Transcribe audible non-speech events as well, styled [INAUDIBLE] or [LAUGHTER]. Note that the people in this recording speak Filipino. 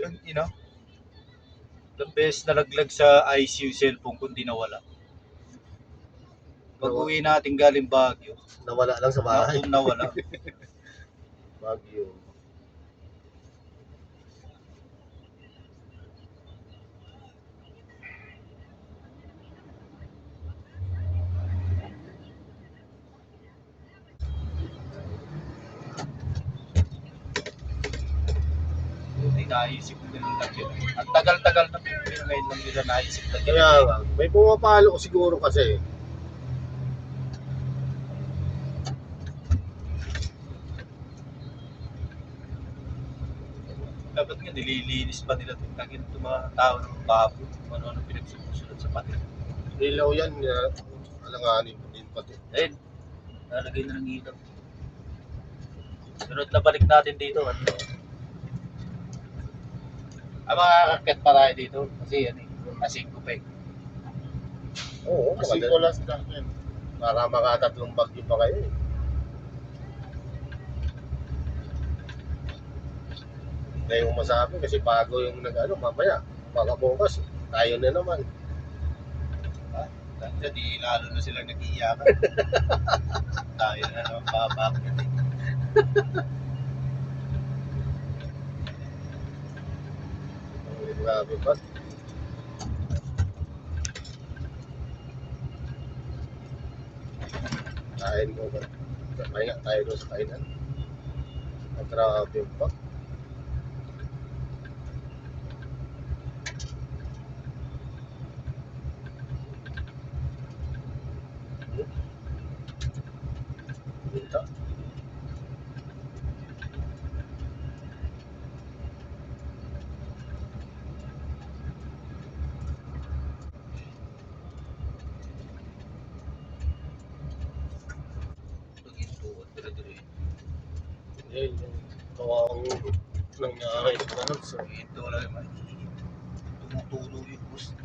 Yung, you know, the best nalaglag sa ICU cellphone kundi nawala. Pag uwi natin galing Baguio, Nawala lang sa bahay. na, nawala. [LAUGHS] Baguio. Naisip nila lang yun. Ang tagal-tagal na pero ngayon lang nila naisip na yun. Kaya nga, may pumapalo ko siguro kasi. Dapat nga nililinis pa nila itong tagin itong mga tao ng babo. Kung ano-ano pinagsusunod sa patin. Ilaw yan, uh, alanganin ko din pati. Ayun, nalagay na ng ilaw. Sunod na balik natin dito. Ano? Ang mga kakit pa tayo dito. Kasi yan eh, kasing ko pa eh. Oo, Kasi- ko lang sila yan. Para makatatlong bagyo pa kayo eh. Hindi yung masabi kasi bago yung nag-ano, mamaya, baka bukas, tayo na naman. Kasi di lalo na silang nag-iiyakan. [LAUGHS] tayo na naman babakit eh. [LAUGHS] Ang grabe ba? Kain mo ba? Kaya tayo doon sa kainan. Ang grabe ba? Dito. Yan, yung kawawang nangyari sa ganun. So, Ito lang naman. Tumutulo yung bus.